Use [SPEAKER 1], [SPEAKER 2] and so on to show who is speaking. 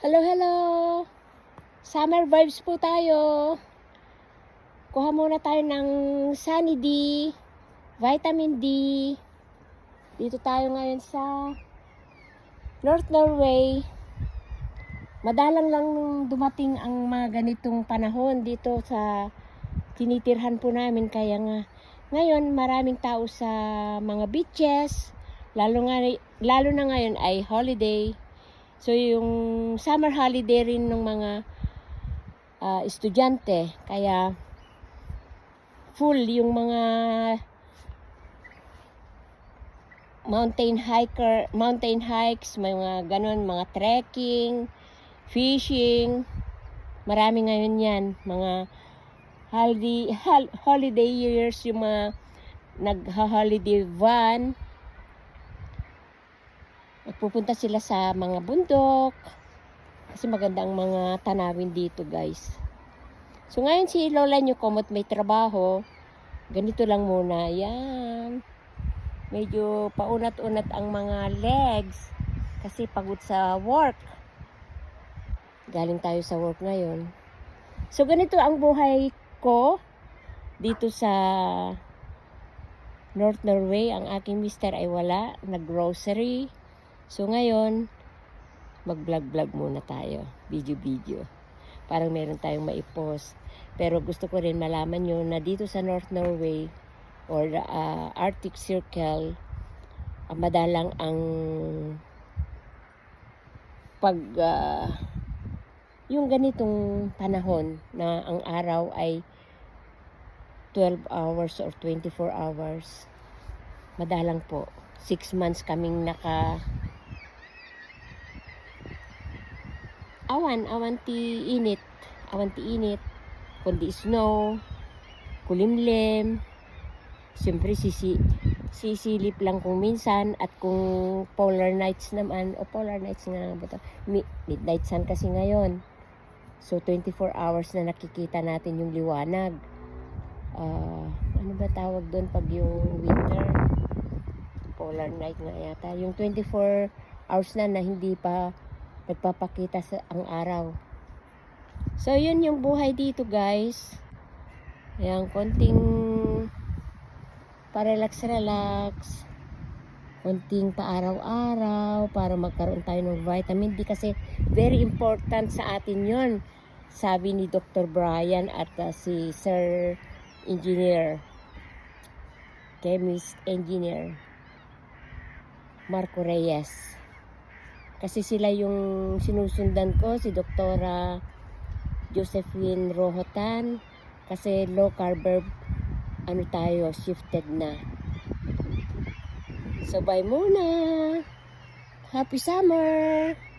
[SPEAKER 1] Hello, hello! Summer vibes po tayo. Kuha muna tayo ng Sunny D, Vitamin D. Dito tayo ngayon sa North Norway. Madalang lang dumating ang mga ganitong panahon dito sa tinitirhan po namin. Kaya nga, ngayon maraming tao sa mga beaches. Lalo, nga, lalo na ngayon ay holiday. So yung summer holiday rin ng mga ah, estudyante. Kaya full yung mga mountain hiker, mountain hikes, may mga ganon, mga trekking, fishing. Marami ngayon yan. Mga holiday, hol- holiday years, yung mga nag-holiday van. Pupunta sila sa mga bundok. Kasi maganda ang mga tanawin dito, guys. So, ngayon si Lola nyo, kumot may trabaho, ganito lang muna. Yan. Medyo paunat-unat ang mga legs. Kasi pagod sa work. Galing tayo sa work ngayon. So, ganito ang buhay ko dito sa North Norway. Ang aking mister ay wala. Nag-grocery. So ngayon, mag-vlog-vlog muna tayo. Video-video. Parang meron tayong maipost. Pero gusto ko rin malaman nyo na dito sa North Norway or uh, Arctic Circle, ah, madalang ang pag ah, yung ganitong panahon na ang araw ay 12 hours or 24 hours. Madalang po. 6 months kaming naka awan, awan ti init, awan ti init, kundi snow, kulimlim, siyempre sisi, sisilip lang kung minsan at kung polar nights naman, o polar nights nga ba ito, Mi- midnight sun kasi ngayon. So 24 hours na nakikita natin yung liwanag. Ah, ano ba tawag doon pag yung winter? Polar night nga yata. Yung 24 hours na na hindi pa nagpapakita sa ang araw. So, yun yung buhay dito, guys. Ayan, konting pa-relax-relax. Konting pa-araw-araw para magkaroon tayo ng vitamin D kasi very important sa atin yon Sabi ni Dr. Brian at uh, si Sir Engineer, Chemist Engineer, Marco Reyes. Kasi sila yung sinusundan ko, si Doktora Josephine Rohotan. Kasi low carb, ano tayo, shifted na. So, bye muna. Happy summer!